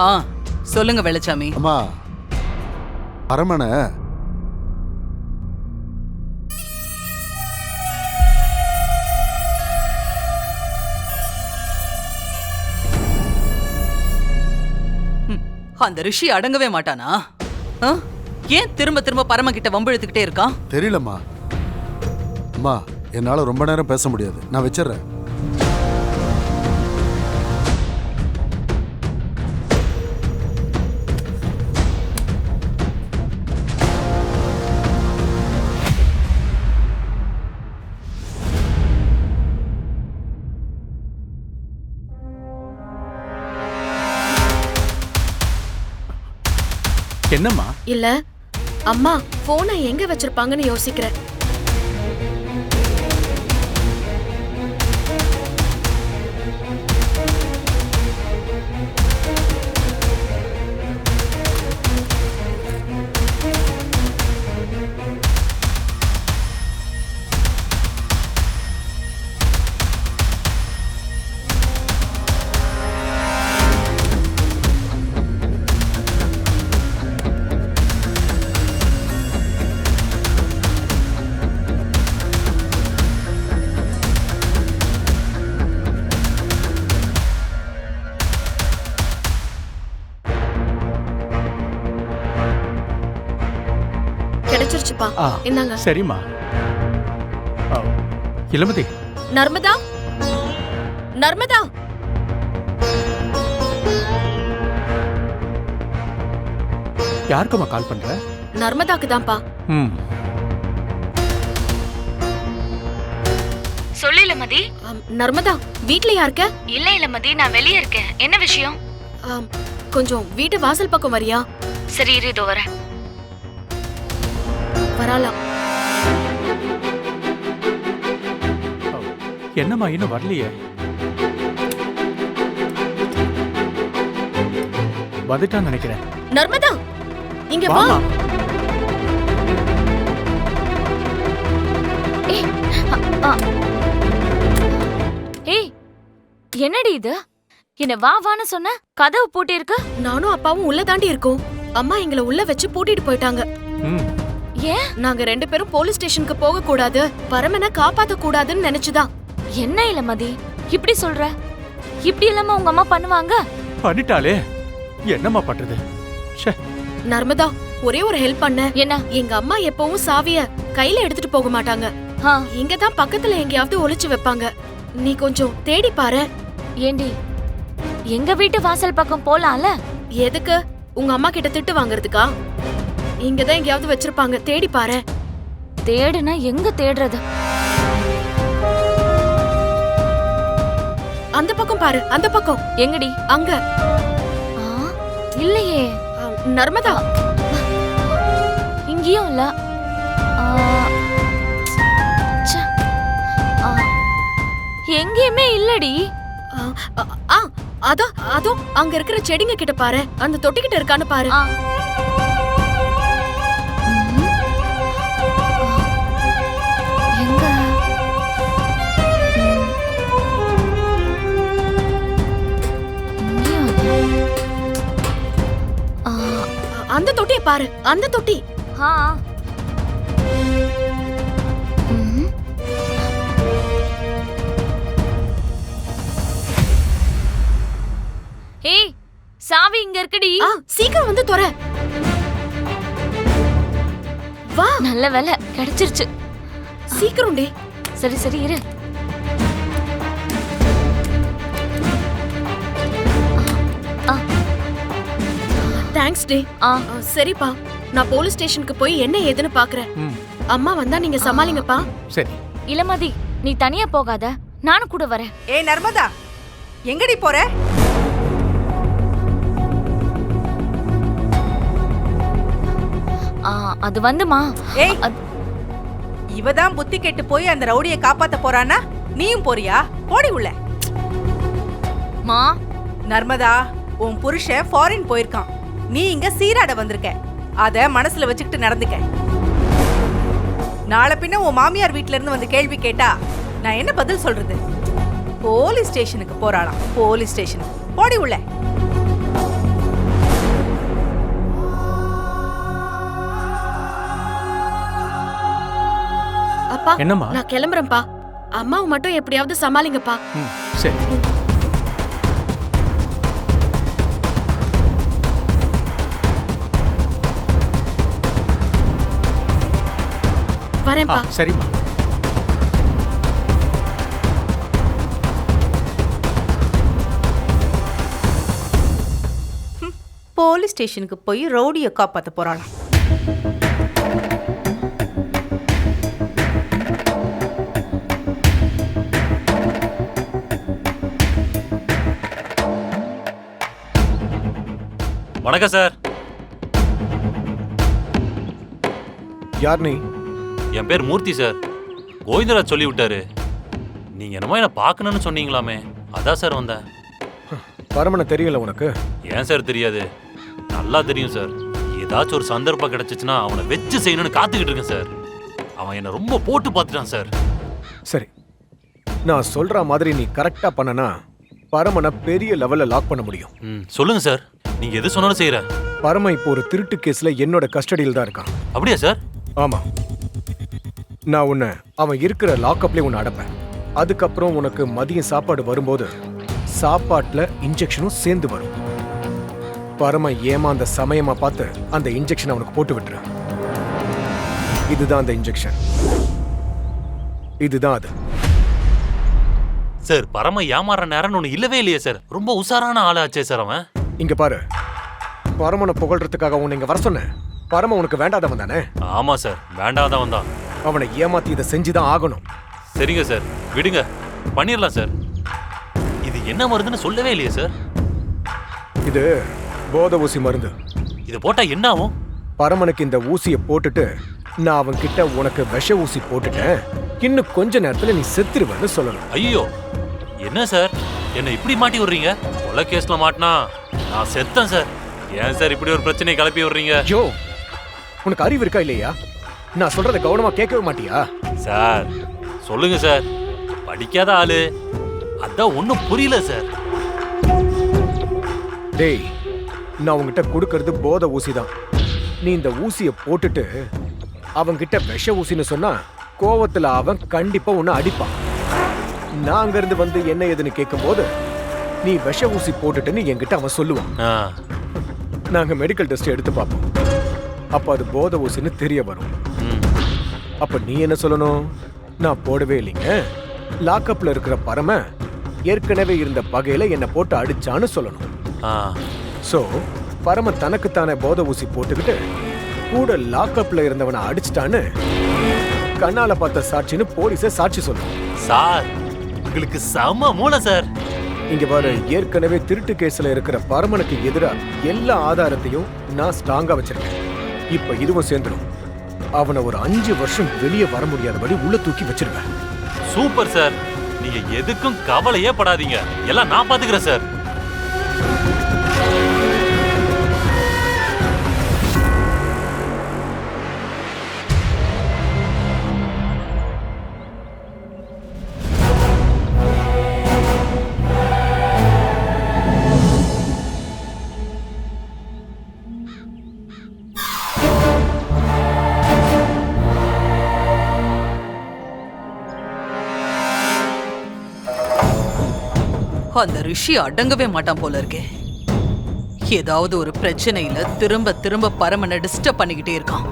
ஆ சொல்லுங்க வெள்ளச்சாமி. அம்மா அரமனை. அந்த ரிஷி அடங்கவே மாட்டானா? ஏன் திரும்ப திரும்ப பரம கிட்ட வம்பு இழுத்துக்கிட்டே இருக்கான் தெரியலம்மா. அம்மா என்னால ரொம்ப நேரம் பேச முடியாது. நான் வச்சிடுறேன் என்னம்மா? இல்ல அம்மா போனை எங்க வச்சிருப்பாங்கன்னு யோசிக்கிறேன். கிடைச்சிருச்சுப்பா ஆ. இந்தாங்க சரிம்மா. ஆ, இளமதி நர்மதா? நர்மதா? யாருக்கும்மா கால் பண்ற? நர்மதாக்கு தான்ப்பா. ம். சொல்லு இளமதி ஆம், நர்மதா வீட்ல யாருக்க? இல்ல இளமதி நான் வெளியே இருக்கேன். என்ன விஷயம்? ஆம், கொஞ்சம் வீட்டு வாசல் பக்கம் வரியா? சரி இரு இதோ வரேன். வராலாம். என்னம்மா இன்னும் வரலையே? வந்துட்டான்னு நினைக்கிறேன். நர்மதா இங்க வா. ஏய் என்னடி இது? என்ன வா வான்னு சொன்ன? கதவு பூட்டி இருக்கு நானும் அப்பாவும் உள்ள தாண்டி இருக்கோம். அம்மா எங்களை உள்ள வச்சு பூட்டிட்டு போயிட்டாங்க. ம். ஏன்? நாங்க ரெண்டு பேரும் போலீஸ் ஸ்டேஷனுக்கு போக கூடாது. பரமனை காப்பாத்த கூடாதுன்னு நினைச்சுதான். என்ன இளமதி இப்படி சொல்ற? இப்படி இல்லாம உங்க அம்மா பண்ணுவாங்க? பண்ணிட்டாளே. என்னம்மா பண்றது? நர்மதா ஒரே ஒரு ஹெல்ப் பண்ண. என்ன? எங்க அம்மா எப்பவும் சாவிய கையில எடுத்துட்டு போக மாட்டாங்க. ஆ, இங்க தான் பக்கத்துல எங்கேயாவது ஒளிச்சு வைப்பாங்க. நீ கொஞ்சம் தேடி பாரு. ஏண்டி? எங்க வீட்டு வாசல் பக்கம் போலாம்ல? எதுக்கு? உங்க அம்மா கிட்ட திட்டு வாங்குறதுக்கா? இங்க தான் எங்கேயாவது வச்சிருப்பாங்க. தேடி பாரு. தேடுனா எங்க தேடுறது? அந்த பக்கம் பாரு அந்த பக்கம். எங்கடி? அங்க. ஆ, இல்லையே. அஹ், நர்மதா. இங்கேயும் இல்ல. ஆ, ச்சே. ஆ, எங்கேயுமே இல்லடி. அஹ், ஆ அதோ அதோ அங்க இருக்கிற செடிங்க கிட்ட பாரு. அந்த தொட்டிக்கிட்ட இருக்கான்னு பாரு. ஆ. பாரு அந்த தொட்டி. ஆ. ஏய் சாவி இங்க இருக்குடி. சீக்கிரம் வந்து தொற வா. நல்ல வேலை கிடைச்சிருச்சு. சீக்கிரம் டி சரி சரி இரு. தேங்க்ஸ் டி சரிப்பா. நான் போலீஸ் ஸ்டேஷனுக்கு போய் என்ன ஏதுன்னு பாக்குறேன். அம்மா வந்தா நீங்க சமாளிங்கப்பா. சரி. இளமதி நீ தனியா போகாத. நானும் கூட வரேன். ஏய் நர்மதா எங்கடி போற? ஆ, அது வந்துமா? ஏய் இவ தான் புத்தி கெட்டு போய் அந்த ரவுடியை காப்பாத்த போறானா நீயும் போறியா? போடி உள்ள. மா. நர்மதா உன் புருஷன் ஃபாரின் போயிருக்கான். நீ இங்க சீராட வந்திருக்க. அத மனசுல வச்சுக்கிட்டு நடந்துக்க. நாளை பின்ன உன் மாமியார் வீட்டுல இருந்து வந்து கேள்வி கேட்டா நான் என்ன பதில் சொல்றது? போலீஸ் ஸ்டேஷனுக்கு போறாளாம். போலீஸ் ஸ்டேஷன் போடி உள்ள. அப்பா என்னம்மா? நான் கிளம்புறேன்ப்பா. அம்மாவை மட்டும் எப்படியாவது சமாளிங்கப்பா. சரி. வரேன்ப்பா. சரிம்மா போலீஸ் ஸ்டேஷனுக்கு போய் ரவுடியை காப்பாத்த போறாளாம் வணக்கம் சார். யார் நீ? என் பேர் மூர்த்தி சார் கோவிந்தராஜ் சொல்லி விட்டாரு நீங்க என்னமோ என்ன பார்க்கணும்னு சொன்னீங்களாமே. அதான் சார் வந்தேன். பரமனை தெரியல உனக்கு? ஏன் சார் தெரியாது? நல்லா தெரியும் சார் ஏதாச்சும் ஒரு சந்தர்ப்பம் கிடைச்சிச்சுன்னா அவனை வச்சு செய்யணும்னு காத்துக்கிட்டு இருக்கேன் சார் அவன் என்னை ரொம்ப போட்டு பார்த்துட்டான் சார் சரி. நான் சொல்ற மாதிரி நீ கரெக்டா பண்ணனா பரமனை பெரிய லெவல்ல லாக் பண்ண முடியும். ம் சொல்லுங்க சார் நீங்க எது சொன்னாலும் செய்யறேன் பரம இப்போ ஒரு திருட்டு கேஸ்ல என்னோட கஸ்டடியில் தான் இருக்கான். அப்படியா சார் ஆமா. நான் உன்னை அவன் இருக்கிற லாக்அப்லயே உன்னை அடைப்பேன். அதுக்கப்புறம் உனக்கு மதியம் சாப்பாடு வரும்போது சாப்பாட்டுல இன்ஜெக்ஷனும் சேர்ந்து வரும். பரம ஏமாந்த சமயமா பார்த்து அந்த இன்ஜெக்ஷன் அவனுக்கு போட்டு விட்டுரு. இதுதான் அந்த இன்ஜெக்ஷன் இதுதான் அது. சார் பரம ஏமாற நேரம்னு ஒன்று இல்லவே இல்லையே சார். ரொம்ப உஷாரான ஆளாச்சே சார் அவன். இங்க பாரு. பரமனை புகழ்றதுக்காக உன்னை இங்க வர சொன்னேன். பரம உனக்கு வேண்டாதவன் தானே? ஆமா சார் வேண்டாதவன் தான். அவனை ஏமாத்தி இதை செஞ்சுதான் ஆகணும். சரிங்க சார். விடுங்க. பண்ணிடலாம் சார். இது என்ன மருந்துன்னு சொல்லவே இல்லையே சார். இது போத ஊசி மருந்து. இது போட்டா என்ன ஆகும்? பரமனுக்கு இந்த ஊசியை போட்டுட்டு நான் அவன் கிட்ட உனக்கு விஷ ஊசி போட்டுட்டேன். இன்னும் கொஞ்ச நேரத்துல நீ செத்துருவேன்னு சொல்லணும். ஐயோ. என்ன சார்? என்னை இப்படி மாட்டி விடுறீங்க? கொலை கேஸ்ல மாட்டினா நான் செத்தேன் சார். ஏன் சார் இப்படி ஒரு பிரச்சனையை கிளப்பி விடுறீங்க? ஐயோ உனக்கு அறிவு இருக்கா இல்லையா? நான் சொல்றத கவனமா கேட்கவே மாட்டியா? சார் சொல்லுங்க சார். படிக்காத ஆளு. அதான் ஒன்றும் புரியல சார். டேய் நான் உன்கிட்ட கொடுக்கறது போத ஊசி தான் நீ இந்த ஊசியை போட்டுட்டு அவன்கிட்ட விஷ ஊசின்னு சொன்னா கோவத்துல அவன் கண்டிப்பா உன்னை அடிப்பான். நான் அங்கிருந்து வந்து என்ன ஏதுன்னு கேட்கும்போது நீ விஷ ஊசி போட்டுட்டுன்னு என்கிட்ட அவன் சொல்லுவான். நாங்க மெடிக்கல் டெஸ்ட் எடுத்து பார்ப்போம். அப்ப அது போத ஊசின்னு தெரிய வரும். அப்ப நீ என்ன சொல்லணும்? நான் போடவே இல்லைங்க. லாக்அப்ல இருக்கிற பரம ஏற்கனவே இருந்த பகையில என்னை போட்டு அடிச்சான்னு சொல்லணும். ஆ, சோ பரம தனக்குத்தானே போத ஊசி போட்டுக்கிட்டு கூட லாக்அப்ல இருந்தவனை அடிச்சிட்டான்னு கண்ணால பார்த்த சாட்சின்னு போலீஸ சாட்சி சொல்லணும் சார் உங்களுக்கு செம மூளை சார். இங்க பாரு ஏற்கனவே திருட்டு கேஸ்ல இருக்கிற பரமனுக்கு எதிரா எல்லா ஆதாரத்தையும் நான் ஸ்ட்ராங்கா வச்சிருக்கேன். இப்ப இதுவும் சேர்ந்துடும் அவனை ஒரு அஞ்சு வருஷம் வெளியே வர முடியாதபடி உள்ள தூக்கி வச்சிருவேன். Super sir. நீங்க எதுக்கும் கவலையே படாதீங்க. எல்லாம் நான் பாத்துக்கிறேன் சார். அந்த ரிஷி அடங்கவே மாட்டான் போல இருக்கே. ஏதாவது ஒரு பிரச்சனையில திரும்ப திரும்ப பரமனை டிஸ்டர்ப் பண்ணிக்கிட்டே இருக்கான்.